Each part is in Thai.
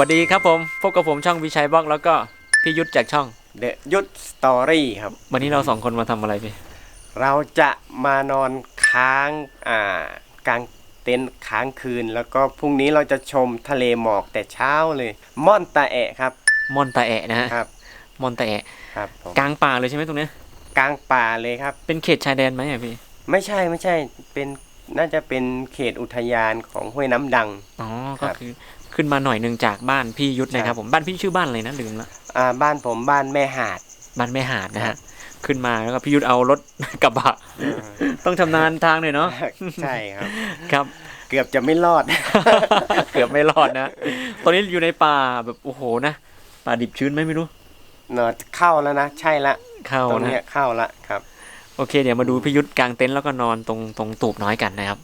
สวัสดีครับผม พบกับผมช่องวิชัยบล็อกแล้วก็พี่ยุทธจากช่องเดอะยุทธสตอรี่ครับ วันนี้เราสองคนมาทำอะไรพี่ เราจะมานอนค้างอ่ากลางเต็นท์ค้างคืน แล้วก็พรุ่งนี้เราจะชมทะเลหมอกแต่เช้าเลยม่อนตาแอะครับมอนตาแอะนะฮะครับมอนตาแอะครับผมกลางป่าเลยใช่ไหมตรงเนี้ยกลางป่าเลยครับ เป็นเขตชายแดนไหมอะพี่ ไม่ใช่ไม่ใช่เป็นน่าจะเป็นเขตอุทยานของห้วยน้ำดัง อ๋อครัก็บคือ ขึ้นมาหน่อยหนึ่งจากบ้านพี่ยุทธนะครับใช่ผมบ้านพี่ชื่อบ้านอะไรนะลืมละอ่าบ้านผมบ้านแม่หาด บ้านแม่หาดนะครัฮะบขึ้นมาแล้วก็พี่ยุทธเอารถ กระบะ ต้องชำนาญทางหน่อยเนาะใช่ครับ ครับ เกือบจะไม่รอด เกือบไม่รอดนะตอนนี้อยู่ในป่าแบบโอ้โหนะป่าดิบชื้นไหมไม่รู้เนอะเข้าแล้วนะใช่ละเข้าตรงนะเนี้ยเข้าละครับ โอเค เดี๋ยวมาดูพี่ยุทธกลางเต็นท์แล้วก็นอนตรงตรงตูบน้อยกันนะครับ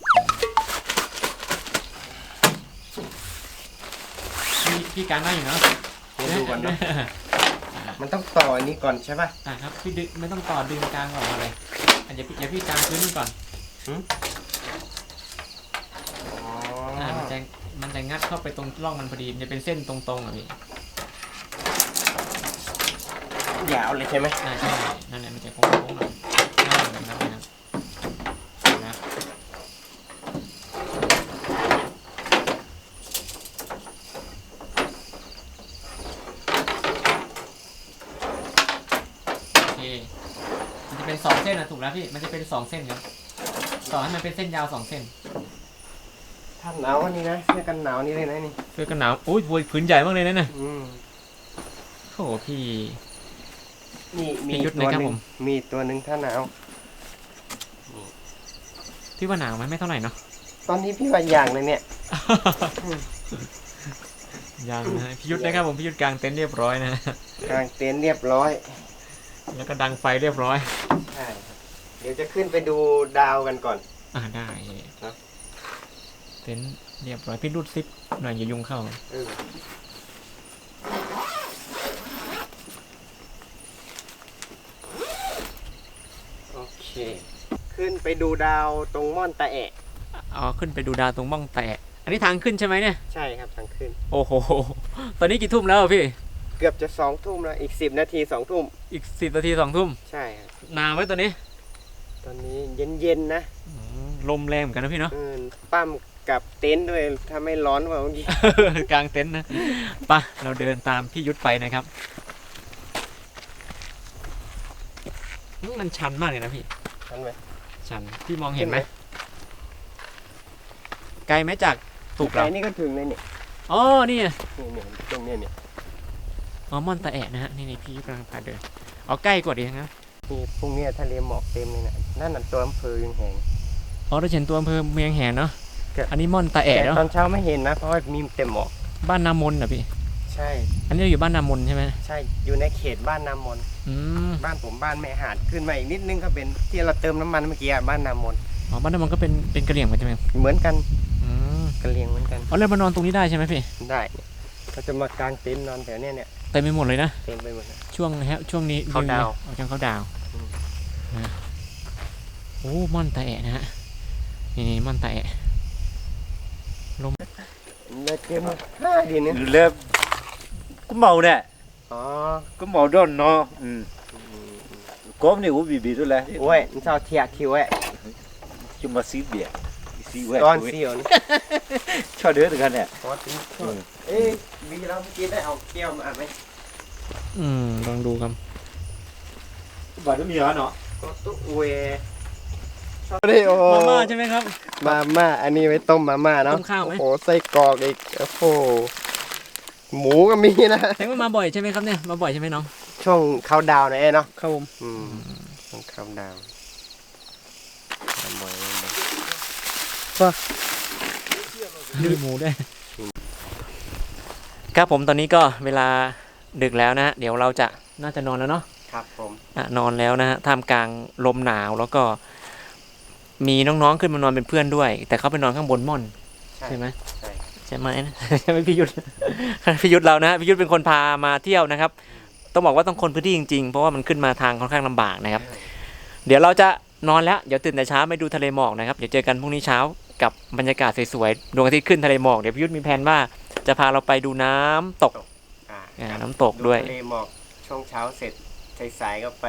พี่พี่กลางได้อยู่เนาะให้ดูก่อนเนอะมันต้องต่ออันนี้ก่อนใช่ปะอะครับพี่ดึงไม่ต้องต่อดึงกลางออกมาเลยอะเดี๋ยวพี่เดี๋ยวพี่กลางพื้นมันก่อนอ๋ออ่ามันจะมันจะงัดเข้าไปตรงร่องมันพอดีมันจะเป็นเส้นตรงๆอะพี่ยาวเลยใช่ไหมอ่าใช่นั่นแหละมันจะโค้งๆหน่อยอ่าแบบนั้นเลยนะนะโอเคมันจะเป็ นสองเส้นนะถูกแล้วพี่มันจะเป็นสองเส้นครับต่อให้มันเป็นเส้นยาวสองเส้นถ้าหนาวอันนี้นะเสื้อกันหนาวนี่เลยนะนี่เสื้อกันหนาวอุ้ยโวยผืนใหญ่มากเลยนะเนี่ยอืมโอ้โหพี่ นี่มีพี่ยุทธตัวนะครับหนึ่ผงม มีตัวหนึ่งถ้าหนาว พี่ว่าหนาวไหมไม่เท่าไหร่เนาะ ตอนนี้พี่ว่าอย่างเลยเนี่ย ยังนะพี่ยุทธนะครับผมพี่ยุทธกลางเต็นท์เรียบร้อยนะกางเต็นท์เรียบร้อย แล้วก็ดังไฟเรียบร้อยใช่ครับเดี๋ยวจะขึ้นไปดูดาวกันก่อน อ่าได้ครับ เต็นท์เรียบร้อยพี่รูดซิปหน่อยอย่ายุงเข้า เออโอเค ขึ้นไปดูดาวตรงม่อนตาแอะอ๋อขึ้นไปดูดาวตรงบ้องแตะ อันนี้ทางขึ้นใช่ไหมเนี่ย ใช่ครับทางขึ้น โอ้โห ตอนนี้กี่ทุ่มแล้วอะพี่ เกือบจะสองทุ่มแล้วอีกสิบนาทีสองทุ่มอีกสิบนาทีสองทุ่มใช่ครับหนาวไหมตอนนี้ตอนนี้เย็นๆนะอืมลมแรงเหมือนกันนะพี่เนาะ เออปั้มกับเต็นท์ด้วยถ้าไม่ร้อนกว่าเมื่อกี้ กลางเต็นท์นะไปะเราเดินตามพี่ยุทธไปนะครับอืมมันชันมากเลยนะพี่ ทันไหม ชัน พี่มองเห็นไหมไกลไหมจากตูบไกลเรานี่ก็ถึงเลยเนี่ยอ๋อนี่ไงนี่เนี่ยตรงเนี้ยเนี่ย อ๋อมอนตาแอะนะฮะนี่นี่พี่กำลังพาเดินเอาใกล้กว่าดีนะนี่พรุ่งนี้ทะเลหมอกเต็มเลยนะนั่นน่ะตัวอำเภอยังแหงอ๋อเราเห็นตัวอำเภอเมียงแหนเนาะครับอันนี้มอนตาแต่แอะเนาะตอนเช้าไม่เห็นนะเพราะว่ามีเต็มหมอกบ้านนามนเหรอพี่ ใช่ อันนี้เราอยู่บ้านนามนใช่ไหมใช่อยู่ในเขตบ้านนามนอืมบ้านผมบ้านแม่หาดขึ้นมาอีกนิดนึงก็เป็นที่เราเติมน้ำมันเมื่อกี้อะบ้านนามนอ๋อบ้านนามนก็เป็นเป็นกระเหลี่ยงเหมือนใช่ไหมเหมือนกันอืมกระเลียงเหมือนกันอ๋อเรามานอนตรงนี้ได้ใช่ไหมพี่ได้เนี่ยเราจะมากางเต็นท์นอนแถวเนี้ยเนี่ย เต็มไปหมดเลยนะ เต็มไปหมดเลยช่วงนะฮะช่วงนี้เขาดาวน์อ๋อช่วงเขาดาวน์อืมนะโอ้มอนตาแอะนะฮะนี่นี่มอนตาแอะแล้วเจอมาห้าดีเนี่ย lớp có màu nè อ๋อ có màu đó nó ừ. có này cũng bị bị thôi là โอ้ยมันเศร้าเทียคิวไว้ nhưng mà xí bịa xí quẹt ก้อน quẹt. เสียวนี่ cho đứa được nè ก้อนสีเอ๊ะมีเราเมื่อกี้ได้เอาแก้วมาไหมอืมลองดูครับ và nó nhỏ nó ก็ตุ๊เวนี่โอ้มาม่าใช่ไหมครับ มาม่าอันนี้ไว้ต้มมาม่าเนาะต้มข้าวไหม โอ้โหไส้กรอกอีกโอ้โหหมูก็มีนะแสดงว่ามาบ่อยใช่ไหมครับเนี่ยมาบ่อยใช่ไหมน้องช่วงเขาดาวน์นะเอ้เนาะครับผมอืมช่วงเขาดาวน์ทำบ่อยบ่อยมีหมูด้วย ครับผมตอนนี้ก็เวลาดึกแล้วนะฮะเดี๋ยวเราจะน่าจะนอนแล้วเนาะครับผมอะนอนแล้วนะฮะท่ามกลางลมหนาวแล้วก็ มีน้องๆขึ้นมานอนเป็นเพื่อนด้วย แต่เขาไปนอนข้างบนม่อนใช่ใช่ไหมใช่ใช่ไหมนะใช่ไหมพี่ยุทธพี่ยุทธเรานะฮะพี่ยุทธเป็นคนพามาเที่ยวนะครับ ต้องบอกว่าต้องคนพื้นที่จริงๆ เพราะว่ามันขึ้นมาทางค่อนข้างลำบากนะครับ เดี๋ยวเราจะนอนแล้ว เดี๋ยวตื่นแต่เช้าไปดูทะเลหมอกนะครับ เดี๋ยวเจอกันพรุ่งนี้เช้ากับบรรยากาศสวยๆ ดวงอาทิตย์ขึ้นทะเลหมอก เดี๋ยวพี่ยุทธมีแผนว่า จะพาเราไปดูน้ำตก อ่าอ่าครับน้ำตกด้วย ทะเลหมอกช่วงเช้าเสร็จสายๆก็ไป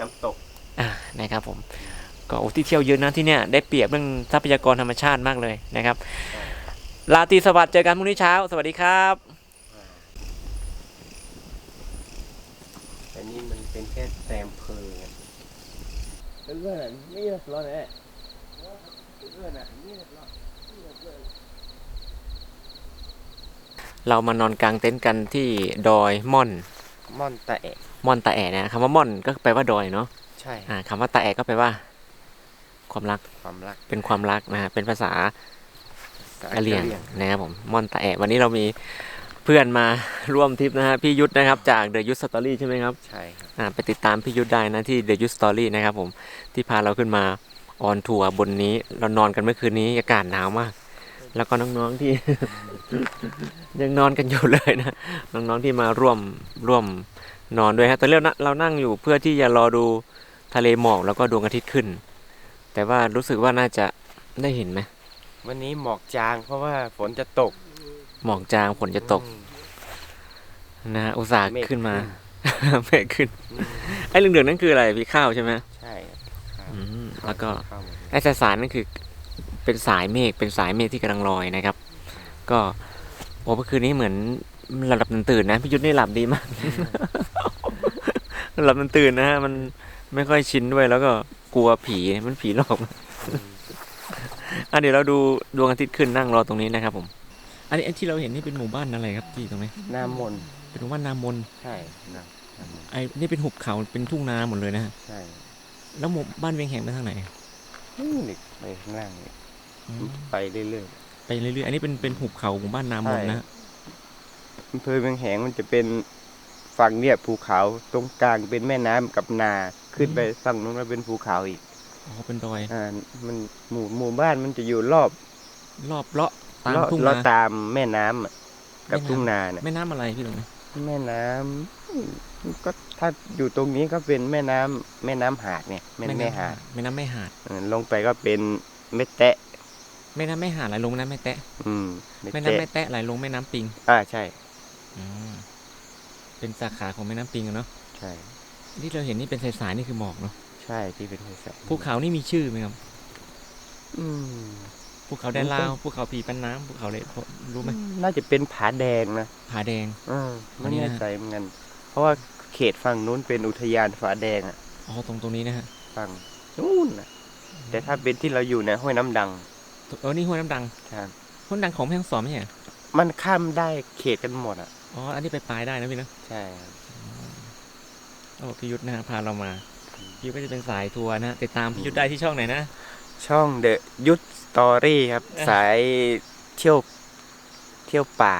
น้ำตก อ่านะครับผมก็โอ้ที่เที่ยวเยอะนะที่เนี่ยได้เปรียบเรื่องทรัพยากรธรรมชาติมากเลยนะครับใช่ลาตรีสวัสดิ์เจอกันพรุ่งนี้เช้า สวัสดีครับ แต่นี่มันเป็นแค่แซมเพลิงอะเพื่อนๆนี่ร้อนแน่เพื่อนๆอะนี่ร้อน เรามานอนกลางเต็นท์กันที่ดอยม่อนม่อนตะเอะม่อนตาแอะนะคำว่าม่อนก็แปลว่าดอยเนาะใช่อ่าคำว่าตาแอะก็แปลว่า ความรักความรักเป็นความรักนะฮะเป็นภาษาสายกะเหรี่ยงนะครับผมม่อนตาแอะวันนี้เรามีเพื่อนมาร่วมทริปนะฮะพี่ยุทธนะครับจาก The Youth Story ใช่ไหมครับใช่ครับอ่าไปติดตามพี่ยุทธได้นะที่ The Youth Story นะครับผมที่พาเราขึ้นมาออนทัวร์บนนี้เรานอนกันเมื่อคืนนี้อากาศหนาวมาก แล้วก็น้องๆที่ ยังนอนกันอยู่เลยนะน้องๆที่มาร่วมร่วมนอนด้วยฮะตอนนี้เรานั่งเรานั่งอยู่เพื่อที่จะรอดูทะเลหมอกแล้วก็ดวงอาทิตย์ขึ้น แต่ว่ารู้สึกว่าน่าจะได้เห็นไหมวันนี้หมอกจาง เพราะว่าฝนจะตก หมอกจางฝนจะตกอืมนะฮะอุตส่าห์เมฆขึ้นมาขึ้เมฆขึ้น ไอ้เหลืองๆนั่นคืออะไรพี่ข้าวใช่ไหมใช่ครับอืมแล้วก็เข้ามาไอ้สายๆนั่นคือเป็นสายเมฆเป็นสายเมฆที่กำลังลอยนะครับ ก็โอ้เมื่อคืนนี้เหมือนหลับตื่นๆนะพี่ยุทธนี่หลับดีมากหลับตื่นๆนะฮะมันไม่ค่อยชินด้วยแล้วก็กลัวผีมันผีหลอกอะเดี๋ยวเราดูดวงอาทิตย์ขึ้นนั่งรอตรงนี้นะครับผม อันนี้อันที่เราเห็นนี่เป็นหมู่บ้านอะไรครับที่ตรงนี้หน้ามนต์เป็นหมู่บ้านนามนใช่นะหน้ามนต์ไอ้นี่เป็นหุบเขาเป็นทุ่งนาหมดเลยนะฮะใช่แล้วหมู่บ้านเวียงแหงไปทางไหนนี่ไปข้างล่างนี่อืมไปเรื่อย ไปเรื่อยๆ อันนี้เป็นเป็นหุบเขาหมู่บ้านนามนนะฮะๆอำเภอเมืองแหงมันจะเป็นฝั่งเนี่ยภูเขาตรงกลางเป็นแม่น้ำกับนาขึ้นไปฝั่งนู้นก็เป็นภูเขาอีก อ๋อ เป็นดอย อ่า มันหมู่หมู่บ้านมันจะอยู่รอบรอบเลาะตามรอบทุ่งรอบนา ตามแม่น้ำอะกับแม่น้ำ ทุ่งนาเนี่ยแม่น้ำอะไรพี่ตรงนี้แม่น้ำก็ถ้าอยู่ตรงนี้ก็เป็นแม่น้ำแม่น้ำหาดเนี่ยแม่แม่หาดแม่น้ำแม่หาดเออลงไปก็เป็นเม็ดแตะ แม่น้ำแม่หาดไหลลงแม่น้ำแม่แตะอืมแม่น้ำแม่แตะไหลลงแม่น้ำปิง อ่าใช่อืมเป็นสาขาของแม่น้ำปิงอะเนาะใช่ที่เราเห็นนี่เป็นสายๆนี่คือหมอกเนาะใช่ที่เป็นสายภูเขานี่มีชื่อไหมครับ อืมภูเขาแดนลาวภูเขาผีปันน้ำภูเขาเลยรู้ไหมน่าจะเป็นผาแดงนะผาแดงอืมอันไม่นี้นะแน่ใจเหมือนกัน เพราะว่าเขตฝั่งนู้นเป็นอุทยานฝาแดงอะอ๋อตรงตรงนี้นะฮะฝั่งนู้นน่ะแต่ถ้าเป็นที่เราอยู่เนี่ยห้วยน้ำดัง เออนี่ห้วยน้ำดังครับ ห้วยน้ำดังของแม่ฮ่องสอนไม่ใช่เหรอมันข้ามได้เขตกันหมดอะ อ๋อ อันนี้ไปปลายได้นะพี่นะใช่ครับ โอ้พี่ยุทธนะฮะพาเรามาพี่ยุทธก็จะเป็นสายทัวร์นะฮะติดตามพี่ยุทธได้ที่ช่องไหนนะ ช่องเดอะยุทธสตอรี่ครับ เอ๊ะสายเที่ยวเที่ยวป่า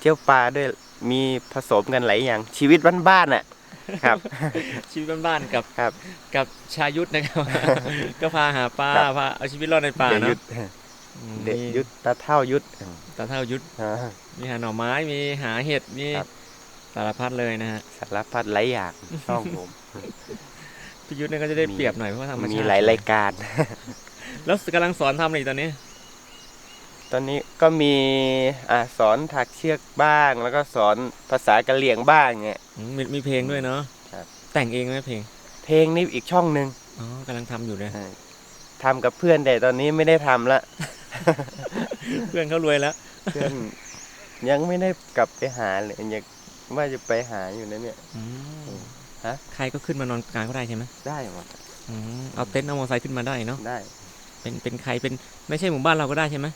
เที่ยวป่าด้วยมีผสมกันหลายอย่างชีวิตบ้านๆอะ ครับ ชีวิตบ้านๆกับครับ กับชายุทธนะครับ ก็พาหาปลาครับ พาเอาชีวิตรอดในป่าเดอะเนาะยุทธอืมเดอะมียุทธตาเท่ายุทธ ตาเท่ายุทธอ่ามีหาหน่อไม้มีหาเห็ดมีครับ สารพัดเลยนะฮะสารพัดหลายอย่างช่องผม พี่ยุทธเนี่ยก็จะได้เปรียบหน่อยเพราะว่าธรรมชาติมีหลายรายการ แล้วกำลังสอนทำอะไรอยู่ตอนนี้ ตอนนี้ก็มีอ่าสอนถักเชือกบ้าง แล้วก็สอนภาษากะเหรี่ยงบ้างเงี้ยอืมมีมีเพลงด้วยเนาะครับ แต่งเองไหมเพลงเพลงนี้อีกช่องหนึ่งอ๋อกำลังทำอยู่เลยอ่าทำกับเพื่อนแต่ตอนนี้ไม่ได้ทำละ เพื่อนเขารวยแล้ว เพื่อนยังไม่ได้กลับไปหาเลยยังว่าจะไปหาอยู่นะเนี่ย อืมฮะ ใครก็ขึ้นมานอนกลางก็ได้ใช่ไหมได้หมดอืมเอาเต็นท์เอามอเตอร์ไซค์ขึ้นมาได้เนาะได้เป็นเป็นใครเป็นไม่ใช่หมู่บ้านเราก็ได้ใช่ไหม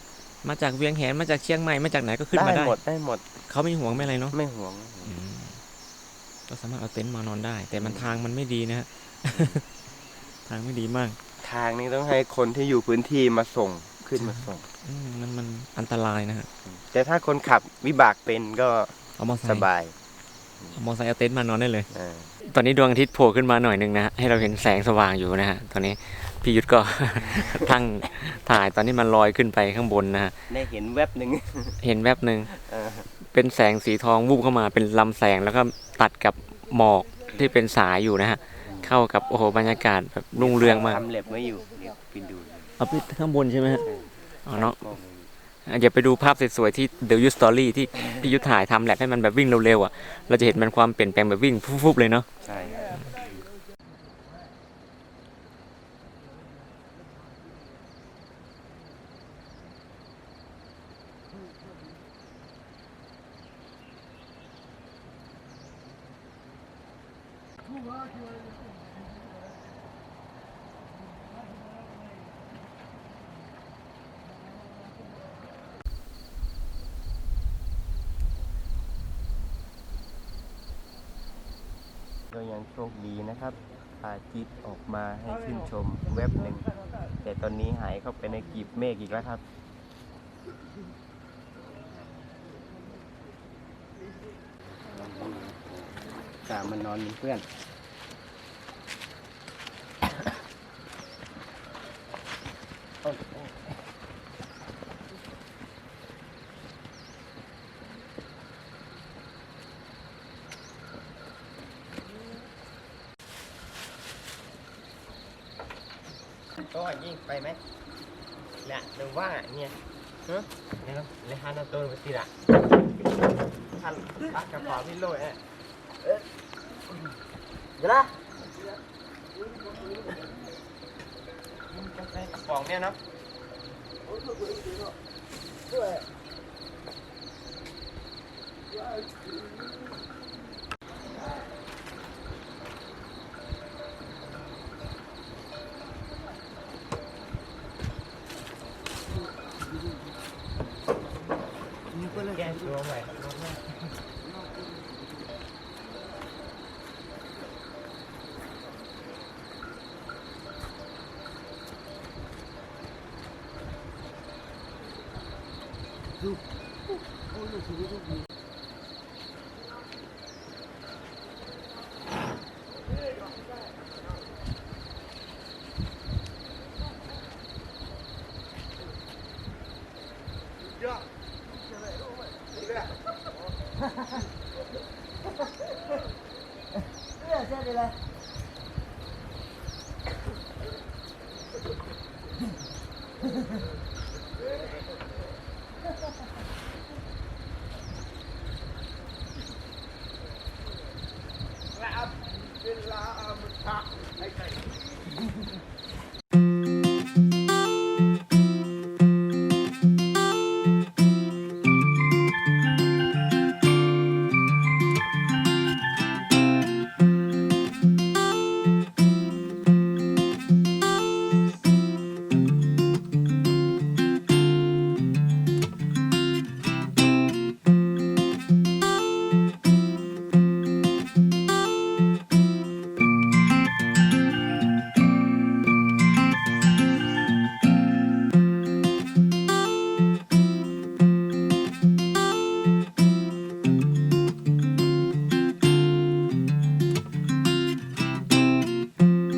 มาจากเวียงแหนมาจากเชียงใหม่มาจากไหนก็ขึ้นได้มาได้หมดได้หมดเขาไม่ห่วงไม่อะไรเนาะไม่ห่วงอืมก็สามารถเอาเต็นท์มานอนได้ แต่มันทางมันไม่ดีนะฮะ ทางไม่ดีมาก ทางนี้ต้องให้คนที่อยู่พื้นที่มาส่งขึ้นมาส่ง อืมมันมันอันตรายนะฮะแต่ถ้าคนขับวิบากเป็นก็เอามอเตอร์ไซสค์บายเอามอเตอร์ไซค์เอาเต็นท์มานอนได้เลย อ่า ตอนนี้ดวงอาทิตย์โผล่ขึ้นมาหน่อยหนึงนะฮะให้เราเห็นแสงสว่างอยู่นะฮะตอนนี้ พี่ยุทธก็ ทั้งถ่ายตอนนี้มันลอยขึ้นไปข้างบนนะฮะได้เห็นแวบหนึ่งเห็นแวบหนึ่งเออเป็นแสงสีทองวูบเข้ามาเป็นลำแสงแล้วก็ตัดกับหมอกที่เป็นสายอยู่นะฮะเข้ากับโอ้โหบรรยากาศแบบรุ่งเรืองมากทำเล็บไว้อยู่เดี๋ยวไปดูเอาไปข้างบนใช่ไหมฮะอ๋อเนาะมองไม่อย่าไปดูภาพสวยๆที่ The Youth Story ที่พี่ยุทธถ่ายทำแหละให้มันแบบวิ่งเร็วๆอะเราจะเห็นมันความเปลี่ยนแปลงแบบวิ่งฟุบๆเลยเนาะใช่ ครับก็ยังโชคดีนะครับพาจิตออกมาให้ชื่นชมเว็บหนึ่ง แต่ตอนนี้หายเข้าไปในกลีบเมฆอีกแล้วครับ กามันนอนเป็นเพื่อน ก็ยิ่งไปไหมแหละหรือว่าเนี่ยเฮ้ยเนี่ยเนาะเลยฮันเอาตัวไปติดอะฮันปักกระเป๋าพี่โลยเอ๊ะเอ๊ะเวนะกาแฟกระป๋องเนี่ยเนาะ แก้ตัวใ